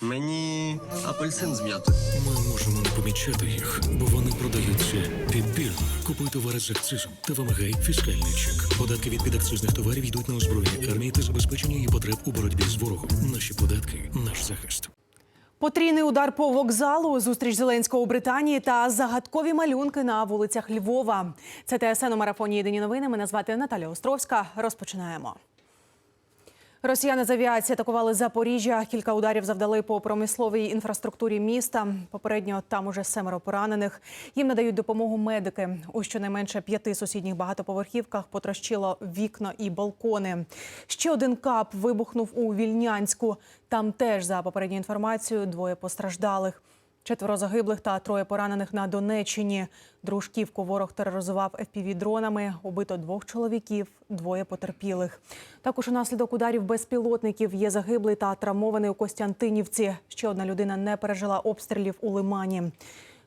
Мені апельсин з м'ятою. Ми можемо не помічати їх, бо вони продаються підбірно. Купуй товари з акцизом та вимагай фіскальний чек. Податки від підакцизних товарів йдуть на озброєння армії та забезпечення її потреб у боротьбі з ворогом. Наші податки наш захист. Потрійний удар по вокзалу, зустріч Зеленського у Британії та загадкові малюнки на вулицях Львова. Це ТСН у марафоні Єдині новини. Мене звати Наталя Островська. Розпочинаємо. Росіяни з авіації атакували Запоріжжя. Кілька ударів завдали по промисловій інфраструктурі міста. Попередньо там уже семеро поранених. Їм надають допомогу медики. У щонайменше п'яти сусідніх багатоповерхівках потрощило вікна і балкони. Ще один кап вибухнув у Вільнянську. Там теж, за попередньою інформацією, двоє постраждалих. Четверо загиблих та троє поранених на Донеччині. Дружківку ворог тероризував FPV-дронами. Убито двох чоловіків, двоє потерпілих. Також унаслідок ударів безпілотників є загиблий та травмований у Костянтинівці. Ще одна людина не пережила обстрілів у Лимані.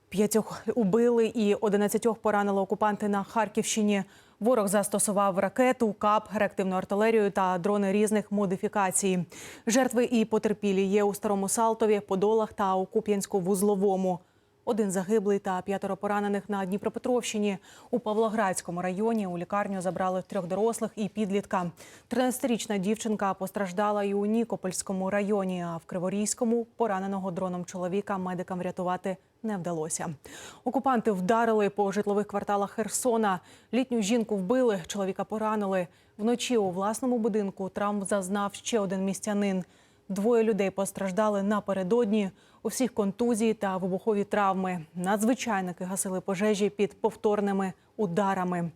П'ятьох убили і одинадцятьох поранили окупанти на Харківщині. Ворог застосував ракету, кап, реактивну артилерію та дрони різних модифікацій. Жертви і потерпілі є у Старому Салтові, Подолах та у Куп'янську-Вузловому. Один загиблий та п'ятеро поранених на Дніпропетровщині. У Павлоградському районі у лікарню забрали трьох дорослих і підлітка. 13-річна дівчинка постраждала і у Нікопольському районі, а в Криворізькому пораненого дроном чоловіка медикам врятувати не вдалося. Окупанти вдарили по житлових кварталах Херсона. Літню жінку вбили, чоловіка поранили. Вночі у власному будинку травм зазнав ще один містянин. Двоє людей постраждали напередодні. У всіх контузії та вибухові травми. Надзвичайники гасили пожежі під повторними ударами.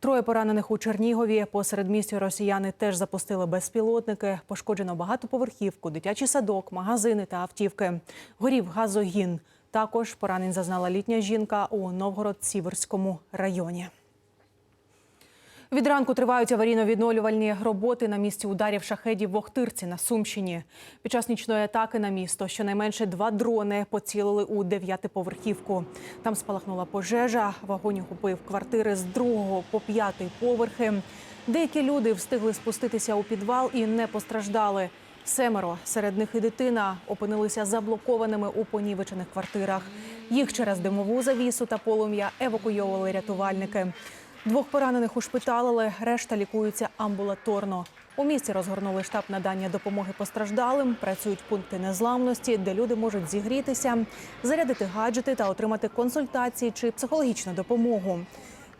Троє поранених у Чернігові. Посеред місті росіяни теж запустили безпілотники. Пошкоджено багатоповерхівку, дитячий садок, магазини та автівки. Горів газогін. Також поранень зазнала літня жінка у Новгород-Сіверському районі. Від ранку тривають аварійно-відновлювальні роботи на місці ударів шахедів в Охтирці на Сумщині. Під час нічної атаки на місто щонайменше два дрони поцілили у дев'ятиповерхівку. Там спалахнула пожежа. Вогонь охопив квартири з другого по п'ятий поверхи. Деякі люди встигли спуститися у підвал і не постраждали. Семеро, серед них і дитина, опинилися заблокованими у понівечених квартирах. Їх через димову завісу та полум'я евакуйовували рятувальники. Двох поранених ушпиталили, решта лікуються амбулаторно. У місті розгорнули штаб надання допомоги постраждалим. Працюють пункти незламності, де люди можуть зігрітися, зарядити гаджети та отримати консультації чи психологічну допомогу.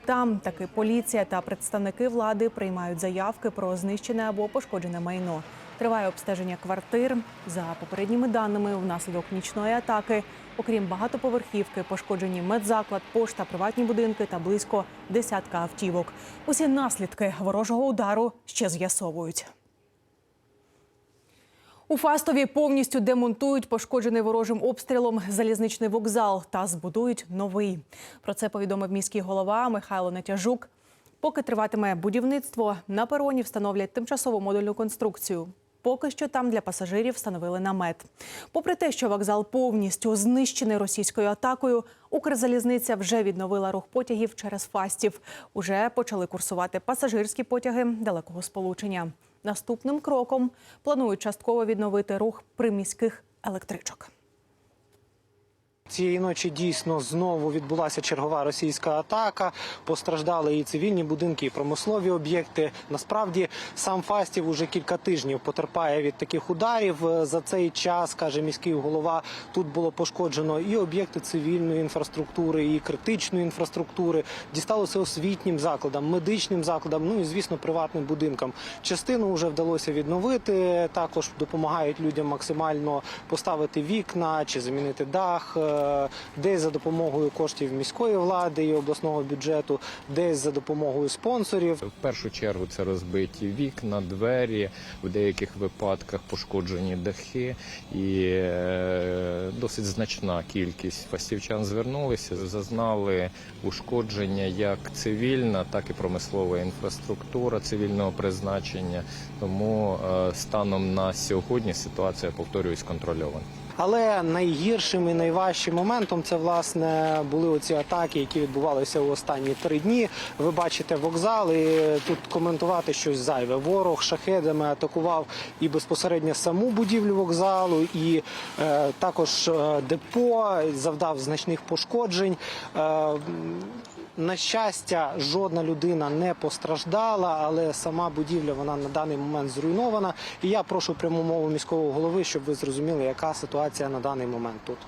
Там таки поліція та представники влади приймають заявки про знищене або пошкоджене майно. Триває обстеження квартир. За попередніми даними, внаслідок нічної атаки, окрім багатоповерхівки, пошкоджені медзаклад, пошта, приватні будинки та близько десятка автівок. Усі наслідки ворожого удару ще з'ясовують. У Фастові повністю демонтують пошкоджений ворожим обстрілом залізничний вокзал та збудують новий. Про це повідомив міський голова Михайло Нетяжук. Поки триватиме будівництво, на пероні встановлять тимчасову модульну конструкцію. Поки що там для пасажирів встановили намет. Попри те, що вокзал повністю знищений російською атакою, Укрзалізниця вже відновила рух потягів через Фастів. Уже почали курсувати пасажирські потяги далекого сполучення. Наступним кроком планують частково відновити рух приміських електричок. Цієї ночі дійсно знову відбулася чергова російська атака. Постраждали і цивільні будинки, і промислові об'єкти. Насправді сам Фастів уже кілька тижнів потерпає від таких ударів. За цей час каже міський голова. Тут було пошкоджено і об'єкти цивільної інфраструктури, і критичної інфраструктури. Дісталося освітнім закладам, медичним закладам, ну і звісно, приватним будинкам. Частину вже вдалося відновити. Також допомагають людям максимально поставити вікна чи замінити дах. Е, Десь за допомогою коштів міської влади і обласного бюджету, десь за допомогою спонсорів. В першу чергу це розбиті вікна, двері, в деяких випадках пошкоджені дахи, і е, досить значна кількість фастівчан звернулися, зазнали ушкодження як цивільна, так і промислова інфраструктура цивільного призначення. Тому е, станом на сьогодні ситуація повторююсь контрольована. Але найгіршим і найважчим моментом це власне були оці атаки, які відбувалися у останні три дні. Ви бачите вокзал, і тут коментувати щось зайве. Ворог шахедами атакував і безпосередньо саму будівлю вокзалу, і е, також е, депо завдав значних пошкоджень. Е, на щастя, жодна людина не постраждала, але сама будівля вона на даний момент зруйнована. І я прошу пряму мову міського голови, щоб ви зрозуміли, яка ситуація на даний момент тут.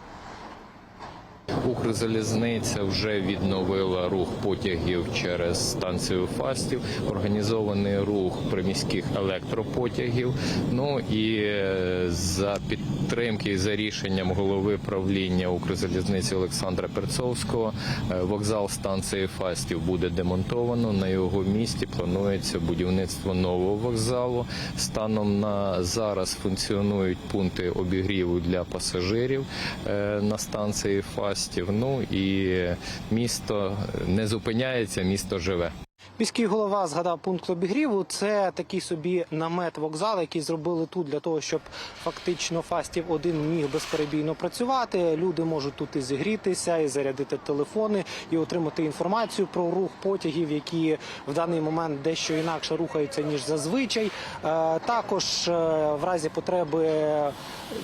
Укрзалізниця вже відновила рух потягів через станцію Фастів, організований рух приміських електропотягів. Ну і е, за підтримки і за рішенням голови правління Укрзалізниці Олександра Перцовського е, вокзал станції Фастів буде демонтовано. На його місці планується будівництво нового вокзалу. Станом на зараз функціонують пункти обігріву для пасажирів е, на станції Фастів. Ну і місто не зупиняється, місто живе. Міський голова згадав пункт обігріву. Це такий собі намет вокзал, який зробили тут для того, щоб фактично фастів один міг безперебійно працювати. Люди можуть тут і зігрітися, і зарядити телефони, і отримати інформацію про рух потягів, які в даний момент дещо інакше рухаються ніж зазвичай. Е, Також е, в разі потреби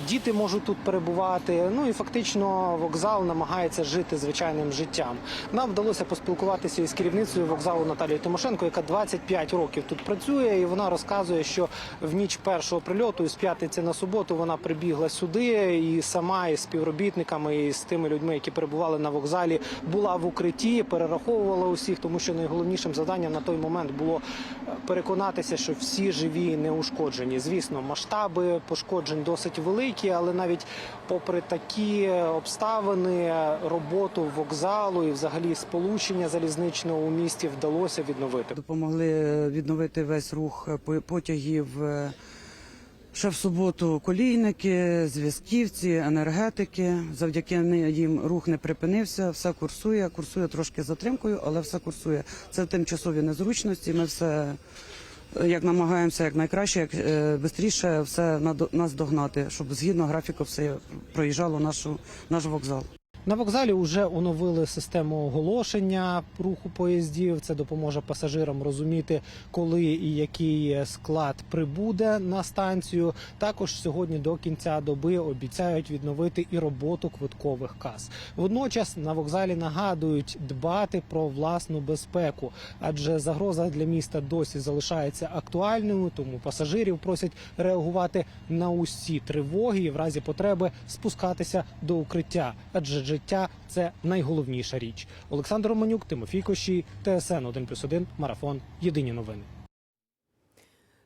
діти можуть тут перебувати. Ну і фактично вокзал намагається жити звичайним життям. Нам вдалося поспілкуватися із керівницею вокзалу Наталією Тимошенко, яка 25 років тут працює, і вона розказує, що в ніч першого прильоту із п'ятниці на суботу вона прибігла сюди і сама із співробітниками, і з тими людьми, які перебували на вокзалі, була в укритті, перераховувала усіх, тому що найголовнішим завданням на той момент було е, переконатися, що всі живі і неушкоджені. Звісно, масштаби пошкоджень досить великі, але навіть попри такі обставини, роботу вокзалу і взагалі сполучення залізничного у місті вдалося відновити. Допомогли відновити весь рух по- потягів. е, Ще в суботу колійники, зв'язківці, енергетики. Завдяки їм рух не припинився, все курсує. Курсує трошки затримкою, але все курсує. Це тимчасові незручності. Ми все е, як намагаємося як найкраще, як е, швидше все нас догнати, щоб згідно графіку все проїжджало нашу наш вокзал. На вокзалі вже оновили систему оголошення руху поїздів. Це допоможе пасажирам розуміти, коли і який склад прибуде на станцію. Також сьогодні до кінця доби обіцяють відновити і роботу квиткових кас. Водночас на вокзалі нагадують дбати про власну безпеку, адже загроза для міста досі залишається актуальною. Тому пасажирів просять реагувати на усі тривоги і в разі потреби спускатися до укриття, адже життя це найголовніша річ. Олександр Романюк, Тимофій Кощій, ТСН 1+,1, Марафон. Єдині новини.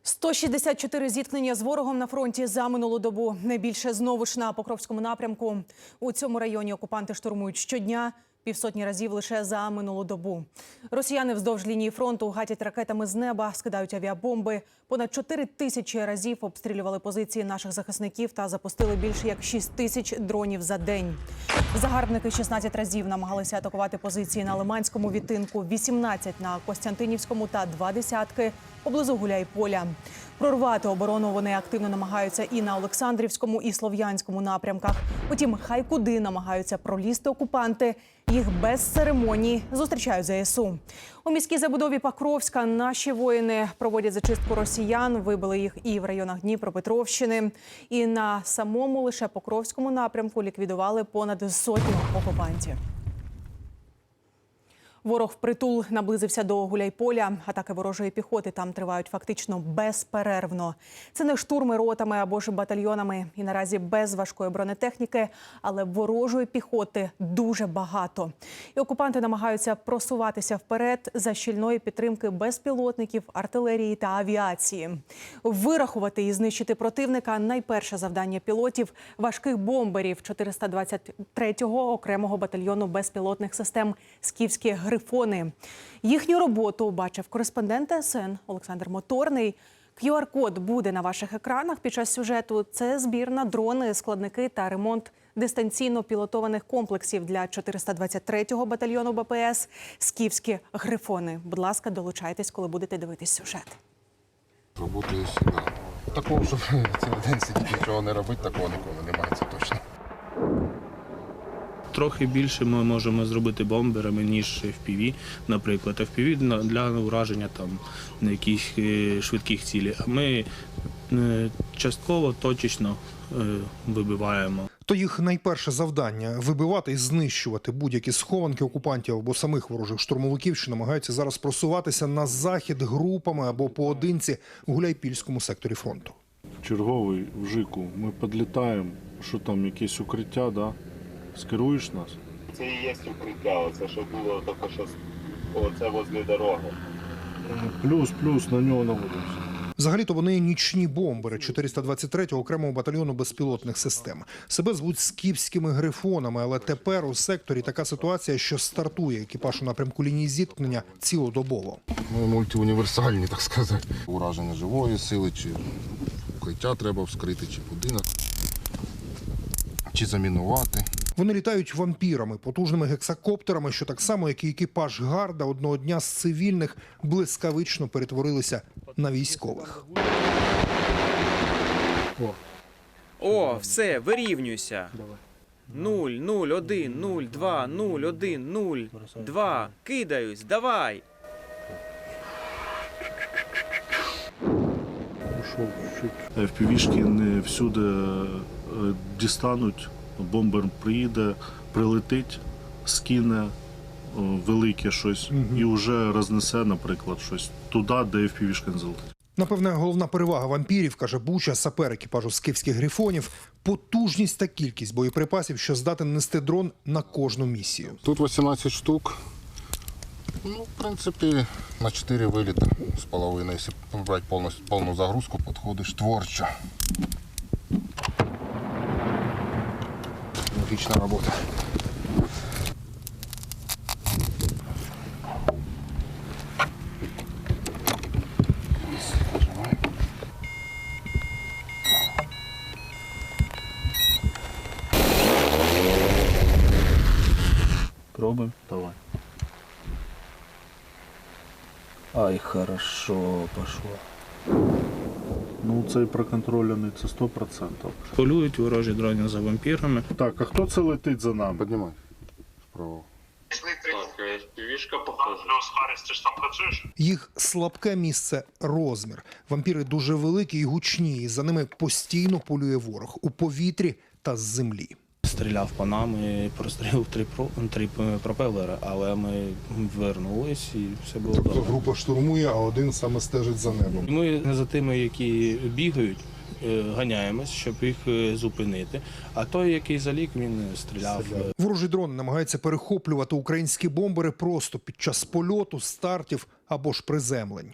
164 зіткнення з ворогом на фронті за минулу добу. Найбільше знову ж на Покровському напрямку. У цьому районі окупанти штурмують щодня. Півсотні разів лише за минулу добу. Росіяни вздовж лінії фронту гатять ракетами з неба, скидають авіабомби. Понад 4 тисячі разів обстрілювали позиції наших захисників та запустили більше як 6 тисяч дронів за день. Загарбники 16 разів намагалися атакувати позиції на Лиманському відтинку, 18 на Костянтинівському та два десятки поблизу Гуляйполя. Прорвати оборону вони активно намагаються і на Олександрівському, і Слов'янському напрямках. Потім хай куди намагаються пролізти окупанти. Їх без церемоній зустрічають ЗСУ. У міській забудові Покровська наші воїни проводять зачистку росіян. Вибили їх і в районах Дніпропетровщини. І на самому лише Покровському напрямку ліквідували понад сотню окупантів. Ворог впритул наблизився до Гуляйполя. Атаки ворожої піхоти там тривають фактично безперервно. Це не штурми ротами або ж батальйонами, і наразі без важкої бронетехніки, але ворожої піхоти дуже багато. І окупанти намагаються просуватися вперед за щільної підтримки безпілотників, артилерії та авіації. Вирахувати і знищити противника найперше завдання пілотів важких бомберів 423-го окремого батальйону безпілотних систем Скіфські грифони. Їхню роботу бачив кореспондент ТСН Олександр Моторний. QR-код буде на ваших екранах під час сюжету. Це збір на дрони, складники та ремонт дистанційно пілотованих комплексів для 423-го батальйону БПС Скіфські грифони. Будь ласка, долучайтесь, коли будете дивитись сюжет. Роботою сюди. Такого, щоб цілий день сидіти, нічого не робити, такого ніколи немає, це точно. Трохи більше ми можемо зробити бомберами, ніж FPV, наприклад. FPV на- для ураження там на якісь е, швидких цілі. А ми е, частково точечно е, вибиваємо. То їх найперше завдання вибивати і знищувати будь-які схованки окупантів або самих ворожих штурмовиків, що намагаються зараз просуватися на захід групами або поодинці в гуляйпільському секторі фронту. черговий в ЖИКу. Ми підлітаємо, що там якесь укриття, да? Скеруєш нас? Це і є укриття, оце що було тільки що оце возле дороги. Плюс, плюс на нього наводимося. Взагалі-то вони нічні бомбери 423-го окремого батальйону безпілотних систем. Себе звуть скіфськими грифонами, але тепер у секторі така ситуація, що стартує екіпаж у напрямку лінії зіткнення цілодобово. Ми мультиуніверсальні, так сказати. Ураження живої сили, чи укриття треба вскрити, чи будинок, чи замінувати. Вони літають вампірами, потужними гексакоптерами, що так само, як і екіпаж гарда, одного дня з цивільних блискавично перетворилися на військових. О, все, вирівнюйся. 0, 0, 1, 0, 2, 0, 1, 0, 2. Кидаюсь, давай. FPV-шки не всюди е, дістануть, бомбер приїде, прилетить, скине велике щось і вже рознесе, наприклад, щось туди, де FPV-шка не залетить. Напевне, головна перевага вампірів, каже Буча, сапер екіпажу скифських грифонів, потужність та кількість боєприпасів, що здатен нести дрон на кожну місію. Тут 18 штук. Ну, в принципі, на 4 виліта з половиною. Якщо брати повністю повну загрузку, підходиш творчо. отличная работа. Пробуем, давай. Ай, хорошо пошло. Ну, цей проконтрольований, це 100%. Полюють ворожі дрони за вампірами. Так, а хто це летить за нами? Піднімай. Справа. FPV-шка. Їх слабке місце розмір. Вампіри дуже великі і гучні, і за ними постійно полює ворог у повітрі та з землі. Стріляв по нам і прострілив три, три пропелери, але ми вернулись і все було добре. група штурмує, а один саме стежить за небом. Ми не за тими, які бігають, е, ганяємось, щоб їх е, зупинити. А той, який залік, він стріляв. Ворожі дрони намагаються перехоплювати українські бомбери просто під час польоту, стартів або ж приземлень.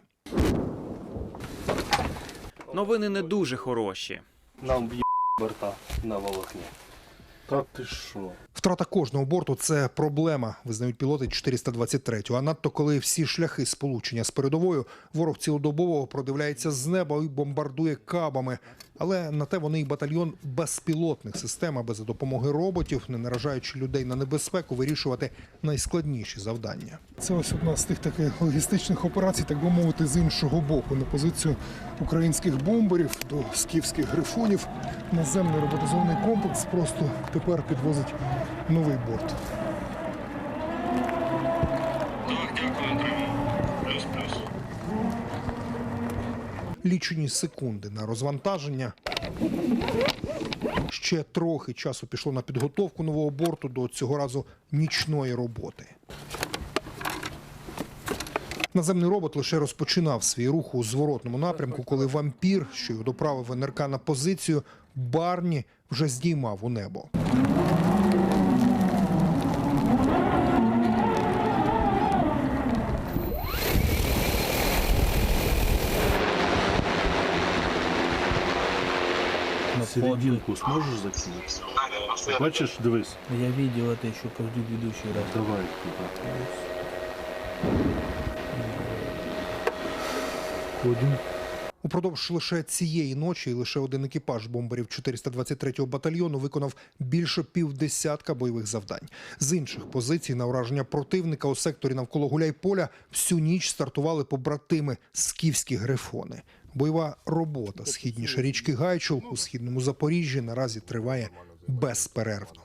Новини не дуже хороші. Нам б'є борта на волокні. Та ти що? Втрата кожного борту це проблема, визнають пілоти 423-го. А надто коли всі шляхи сполучення з передовою ворог цілодобово продивляється з неба і бомбардує кабами. Але на те вони й батальйон безпілотних систем, аби за допомогою роботів, не наражаючи людей на небезпеку, вирішувати найскладніші завдання. Це ось одна з тих таких логістичних операцій, так би мовити, з іншого боку, на позицію українських бомберів до скіфських грифонів. Наземний роботизований комплекс просто тепер підвозить новий борт. Лічені секунди на розвантаження. Ще трохи часу пішло на підготовку нового борту до цього разу нічної роботи. Наземний робот лише розпочинав свій рух у зворотному напрямку, коли вампір, що й доправив НРК на позицію, Барні вже здіймав у небо. Серединку зможеш закинути? Бачиш, дивись. Я видел это еще предыдущий раз. Давай туди. Ходім. Упродовж лише цієї ночі лише один екіпаж бомберів 423-го батальйону виконав більше півдесятка бойових завдань. З інших позицій на ураження противника у секторі навколо Гуляйполя всю ніч стартували побратими скіфські грифони. Бойова робота східніше річки Гайчул у східному Запоріжжі наразі триває безперервно.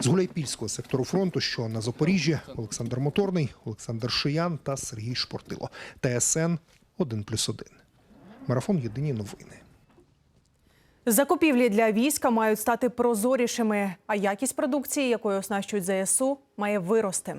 З Гуляйпільського сектору фронту, що на Запоріжжі, Олександр Моторний, Олександр Шиян та Сергій Шпортило. ТСН 1+,1. Марафон Єдині новини. Закупівлі для війська мають стати прозорішими, а якість продукції, якою оснащують ЗСУ, має вирости.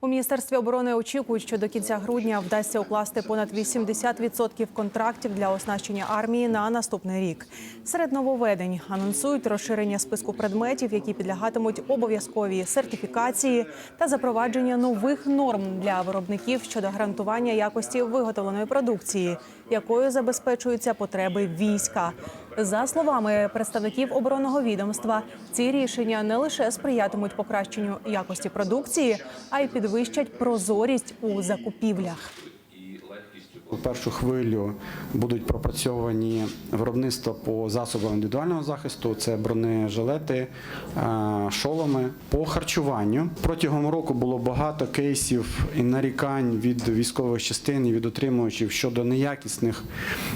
У міністерстві оборони очікують, що до кінця грудня вдасться укласти понад 80% контрактів для оснащення армії на наступний рік. Серед нововведень анонсують розширення списку предметів, які підлягатимуть обов'язковій сертифікації та запровадження нових норм для виробників щодо гарантування якості виготовленої продукції, якою забезпечуються потреби війська. За словами представників оборонного відомства, ці рішення не лише сприятимуть покращенню якості продукції, а й підвищать прозорість у закупівлях. У першу хвилю будуть пропрацьовані виробництва по засобам індивідуального захисту. Це бронежилети, е, шоломи по харчуванню. Протягом року було багато кейсів і нарікань від військових частин і від отримувачів щодо неякісних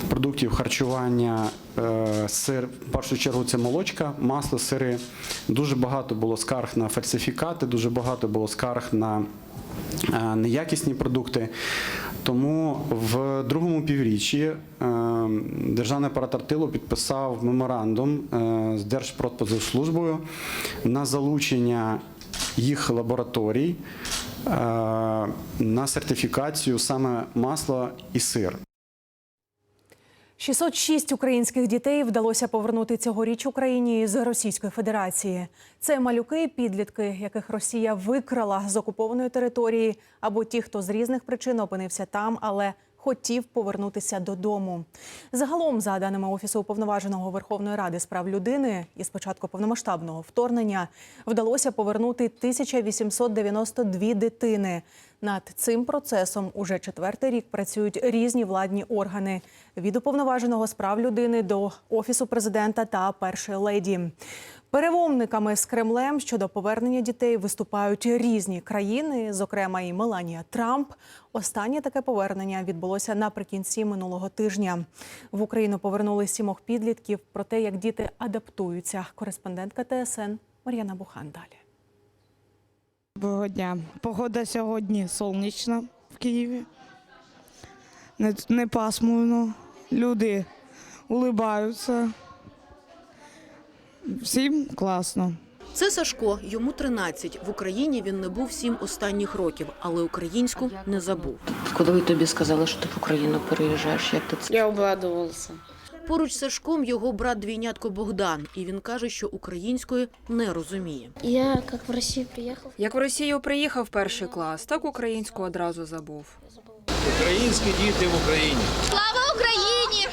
продуктів харчування. Е, Сир, в першу чергу, це молочка, масло, сири. Дуже багато було скарг на фальсифікати, дуже багато було скарг на е, неякісні продукти. Тому в другому півріччі е, державний апарат Артилу підписав меморандум з Держпродпозивслужбою на залучення їх лабораторій на сертифікацію саме масла і сир. 606 українських дітей вдалося повернути цьогоріч Україні з Російської Федерації. Це малюки підлітки, яких Росія викрала з окупованої території, або ті, хто з різних причин опинився там, але хотів повернутися додому. Загалом, за даними офісу уповноваженого Верховної Ради з прав людини, із початку повномасштабного вторгнення вдалося повернути 1892 дитини. Над цим процесом уже четвертий рік працюють різні владні органи від уповноваженого з прав людини до офісу президента та першої леді. Перемовниками з Кремлем щодо повернення дітей виступають різні країни, зокрема і Меланія Трамп. Останнє таке повернення відбулося наприкінці минулого тижня. В Україну повернули сімох підлітків про те, як діти адаптуються. Кореспондентка ТСН Мар'яна Бухан далі. Доброго дня. Погода сьогодні сонячна в Києві. Не, не пасмурно. Люди улибаються. Всім класно. Це Сашко, йому 13. В Україні він не був сім останніх років, але українську не забув. Коли тобі сказали, що ти в Україну переїжджаєш, як ти це? Я обрадувався. Поруч з Сашком його брат двійнятко Богдан, і він каже, що української не розуміє. Я як в Росію приїхав. Як в Росію приїхав перший клас, так українську одразу забув. Українські діти в Україні. Слава Україні!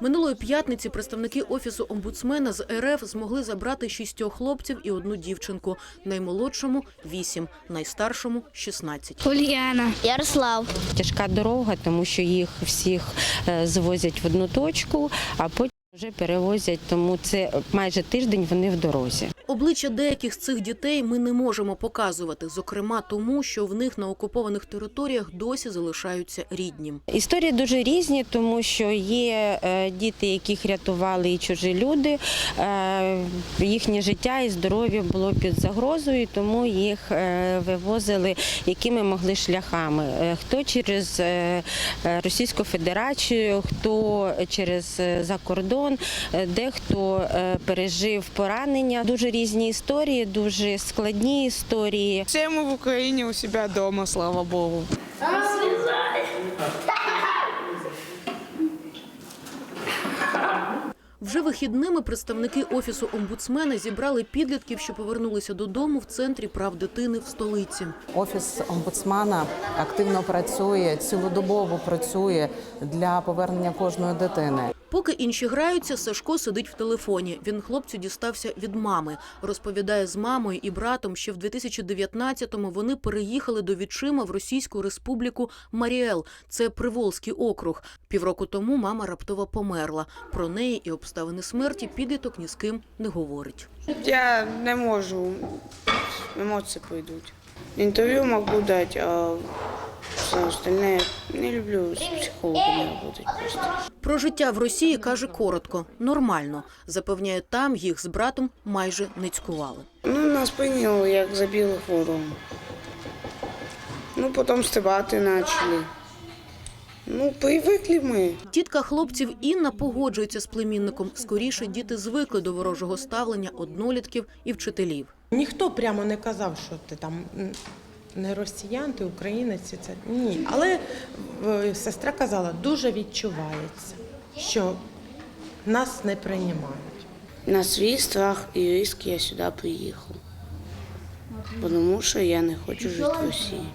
Минулої п'ятниці представники офісу омбудсмена з РФ змогли забрати шістьох хлопців і одну дівчинку. Наймолодшому вісім, найстаршому 16. Ульяна. Ярослав. Тяжка дорога, тому що їх всіх е, звозять в одну точку, а потім вже перевозять, тому це майже тиждень вони в дорозі. Обличчя деяких з цих дітей ми не можемо показувати, зокрема тому, що в них на окупованих територіях досі залишаються рідні. Історії дуже різні, тому що є е, діти, яких рятували і чужі люди. Е, Їхнє життя і здоров'я було під загрозою, тому їх е, вивозили якими могли шляхами. Хто через Російську Федерацію, хто через е, закордон, е, дехто е, пережив поранення. Дуже різні історії, дуже складні історії. Всі ми в Україні у себе вдома, слава Богу. Вже вихідними представники офісу омбудсмена зібрали підлітків, що повернулися додому в центрі прав дитини в столиці. Офіс омбудсмана активно працює, цілодобово працює для повернення кожної дитини. Поки інші граються, Сашко сидить в телефоні. Він хлопцю дістався від мами. Розповідає з мамою і братом, що в 2019-му вони переїхали до відчима в Російську республіку Маріел. Це Приволзький округ. Півроку тому мама раптово померла. Про неї і обставини смерті підліток ні з ким не говорить. Я не можу, емоції пойдуть. Інтерв'ю можу дати, а Все остальне не люблю з психологами просто. Про життя в Росії каже коротко, нормально. Запевняє, там їх з братом майже не цькували. Ну, нас прийняли як за білих ворог. Ну, потім стрибати почали. Ну, привикли ми. Тітка хлопців Інна погоджується з племінником. Скоріше діти звикли до ворожого ставлення однолітків і вчителів. Ніхто прямо не казав, що ти там не росіян, ти українець. і Це ні. Але е, сестра казала, дуже відчувається, що нас не приймають. На свій страх і риск я сюди приїхав. Тому що я не хочу жити в Росії.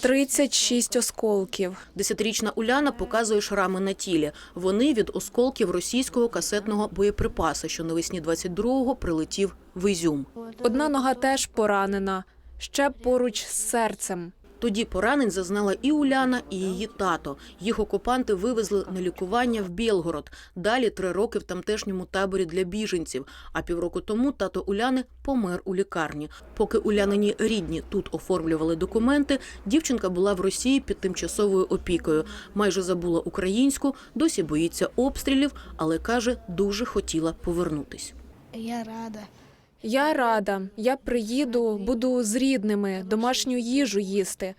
36 осколків. Десятирічна Уляна показує шрами на тілі. Вони від осколків російського касетного боєприпаса, що навесні 22-го прилетів в Ізюм. Одна нога теж поранена, ще поруч з серцем. Тоді поранень зазнала і Уляна, і її тато. Їх окупанти вивезли на лікування в Білгород. Далі три роки в тамтешньому таборі для біженців. А півроку тому тато Уляни помер у лікарні. Поки Улянині рідні тут оформлювали документи, дівчинка була в Росії під тимчасовою опікою. Майже забула українську, досі боїться обстрілів, але каже, дуже хотіла повернутись. Я рада. Я рада. Я приїду, буду з рідними, домашню їжу їсти.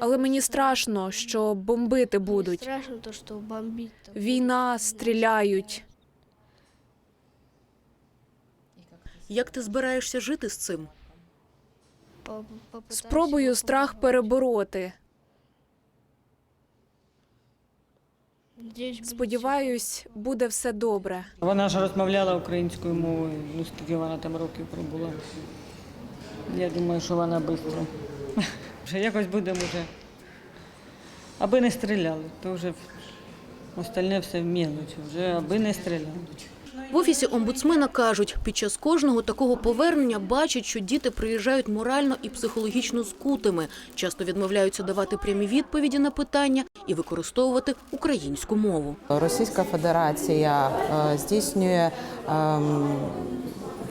Але мені страшно, що бомбити будуть. Страшно то. Війна, стріляють. Як ти збираєшся жити з цим? Спробую страх перебороти. Сподіваюсь, буде все добре. Вона ж розмовляла українською мовою, ну скільки вона там років пробула. Я думаю, що вона швидко. Вже якось будемо вже. Аби не стріляли, то вже остальне все в вже аби не стріляли. В офісі омбудсмена кажуть, під час кожного такого повернення бачать, що діти приїжджають морально і психологічно скутими, часто відмовляються давати прямі відповіді на питання і використовувати українську мову. Російська Федерація е, здійснює ем,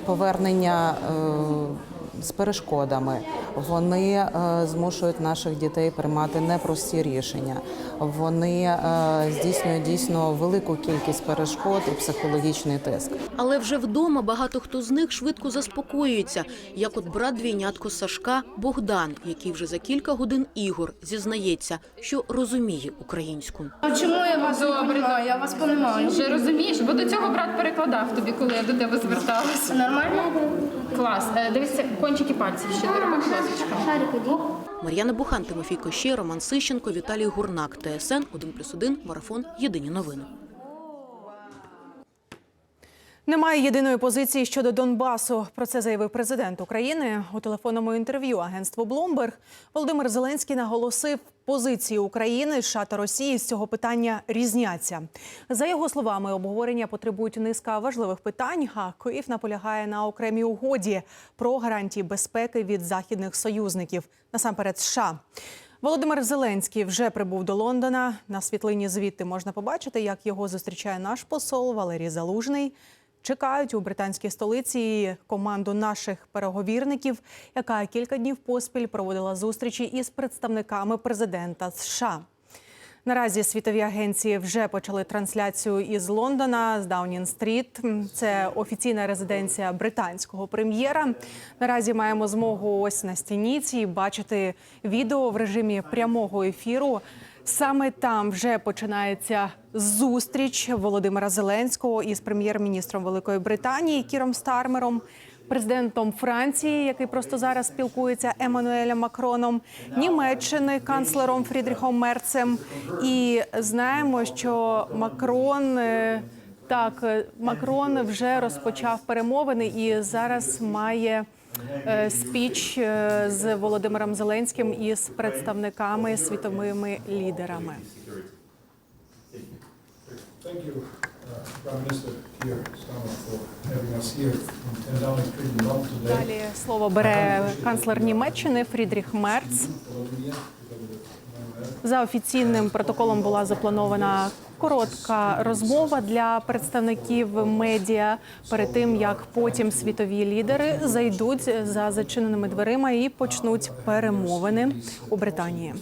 повернення е, з перешкодами. Вони е, змушують наших дітей приймати непрості рішення. Вони е, здійснюють дійсно велику кількість перешкод і психологічний тиск. Але вже вдома багато хто з них швидко заспокоюється, як от брат двійнятко Сашка Богдан, який вже за кілька годин ігор зізнається, що розуміє українську. А чому я вас не розумію? Я вас розумію. Вже розумієш, бо до цього брат перекладав тобі, коли я до тебе зверталася. Нормально? Клас. Е, Дивися, кончики пальців ще треба, шарик ласка. Мар'яна Бухан, Тимофій Кощей, Роман Сищенко, Віталій Гурнак, ТСН 1+,1, Марафон. Єдині новини. Немає єдиної позиції щодо Донбасу. Про це заявив президент України у телефонному інтерв'ю агентству Bloomberg. Володимир Зеленський наголосив, позиції України, США та Росії з цього питання різняться. За його словами, обговорення потребують низка важливих питань. А Київ наполягає на окремій угоді про гарантії безпеки від західних союзників, насамперед США. Володимир Зеленський вже прибув до Лондона. На світлині звідти можна побачити, як його зустрічає наш посол Валерій Залужний. Чекають у британській столиці команду наших переговірників, яка кілька днів поспіль проводила зустрічі із представниками президента США. Наразі світові агенції вже почали трансляцію із Лондона з Даунін-стріт. Це офіційна резиденція британського прем'єра. Наразі маємо змогу ось на стіні цій бачити відео в режимі прямого ефіру. Саме там вже починається зустріч Володимира Зеленського із прем'єр-міністром Великої Британії Кіром Стармером, президентом Франції, який просто зараз спілкується Еммануелем Макроном, Німеччини канцлером Фрідріхом Мерцем. І знаємо, що Макрон. е, Так, е, Макрон вже розпочав перемовини і зараз має спіч е, з Володимиром Зеленським і з представниками світовими лідерами. Thank you, uh, Prime Minister Keir Starmer, for having us here in Downing Street in London today. Далі слово бере канцлер Німеччини Фрідріх Мерц. За офіційним протоколом була запланована коротка розмова для представників медіа перед тим, як потім світові лідери зайдуть за зачиненими дверима і почнуть перемовини у Британії.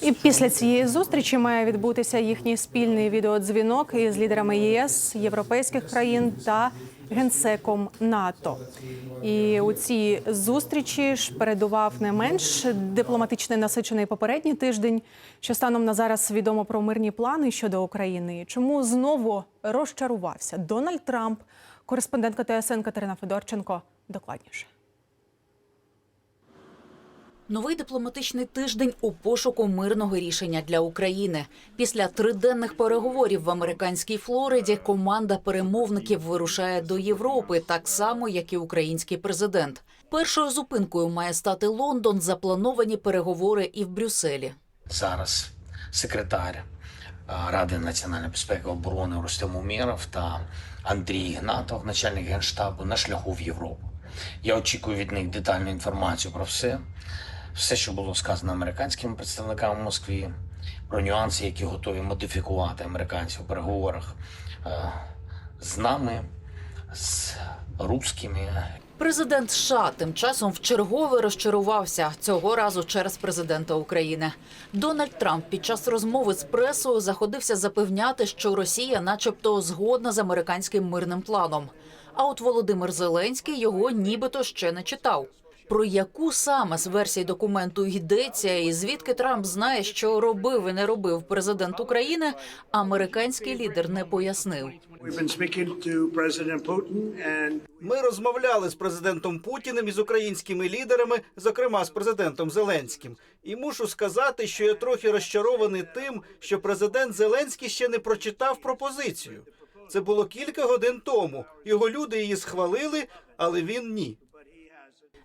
І після цієї зустрічі має відбутися їхній спільний відеодзвінок із лідерами ЄС, європейських країн та генсеком НАТО. І у цій зустрічі ж передував не менш дипломатичний насичений попередній тиждень, що станом на зараз відомо про мирні плани щодо України. Чому знову розчарувався Дональд Трамп? Кореспондентка ТСН Катерина Федорченко докладніше. Новий дипломатичний тиждень у пошуку мирного рішення для України. Після триденних переговорів в американській Флориді команда перемовників вирушає до Європи, так само як і український президент. Першою зупинкою має стати Лондон. Заплановані переговори і в Брюсселі. зараз секретар Ради національної безпеки оборони Рустем Умєров та Андрій Ігнатов, начальник генштабу, на шляху в Європу. Я очікую від них детальну інформацію про все, все, що було сказано американськими представниками в Москві, про нюанси, які готові модифікувати американці у переговорах е, з нами, з русскими, Президент США тим часом вчергове розчарувався цього разу через президента України. Дональд Трамп під час розмови з пресою заходився запевняти, що Росія, начебто, згодна з американським мирним планом. А от Володимир Зеленський його нібито ще не читав. Про яку саме з версій документу йдеться, і звідки Трамп знає, що робив і не робив президент України, американський лідер не пояснив. Ми розмовляли з президентом Путіним і з українськими лідерами, зокрема з президентом Зеленським. І мушу сказати, що я трохи розчарований тим, що президент Зеленський ще не прочитав пропозицію. Це було кілька годин тому. Його люди її схвалили, але він ні.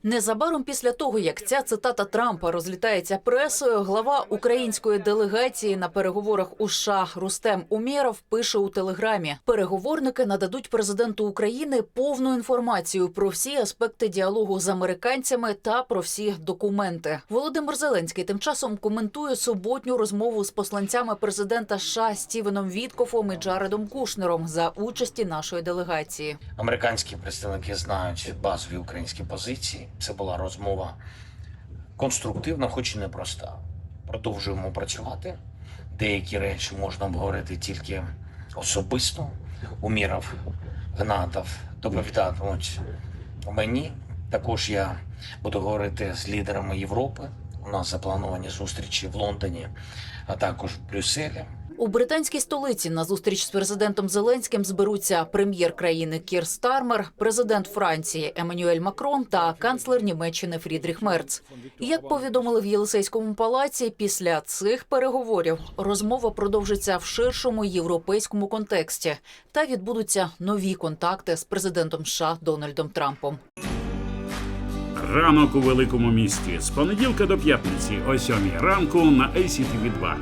Незабаром після того, як ця цитата Трампа розлітається пресою, глава української делегації на переговорах у США Рустем Умєров пише у телеграмі: переговорники нададуть президенту України повну інформацію про всі аспекти діалогу з американцями та про всі документи. Володимир Зеленський тим часом коментує суботню розмову з посланцями президента США Стівеном Віткофом і Джаредом Кушнером за участі нашої делегації. Американські представники знають базові українські позиції. Це була розмова конструктивна, хоч і непроста. Продовжуємо працювати. Деякі речі можна обговорити тільки особисто. Уміров, Гнатов доповідатимуть мені. Також я буду говорити з лідерами Європи. У нас заплановані зустрічі в Лондоні, а також в Брюсселі. У британській столиці на зустріч з президентом Зеленським зберуться прем'єр країни Кір Стармер, президент Франції Еммануель Макрон та канцлер Німеччини Фрідріх Мерц. Як повідомили в Єлисейському палаці, після цих переговорів розмова продовжиться в ширшому європейському контексті та відбудуться нові контакти з президентом США Дональдом Трампом. Ранок у великому місті з понеділка до п'ятниці о сьомій ранку на ACTV 2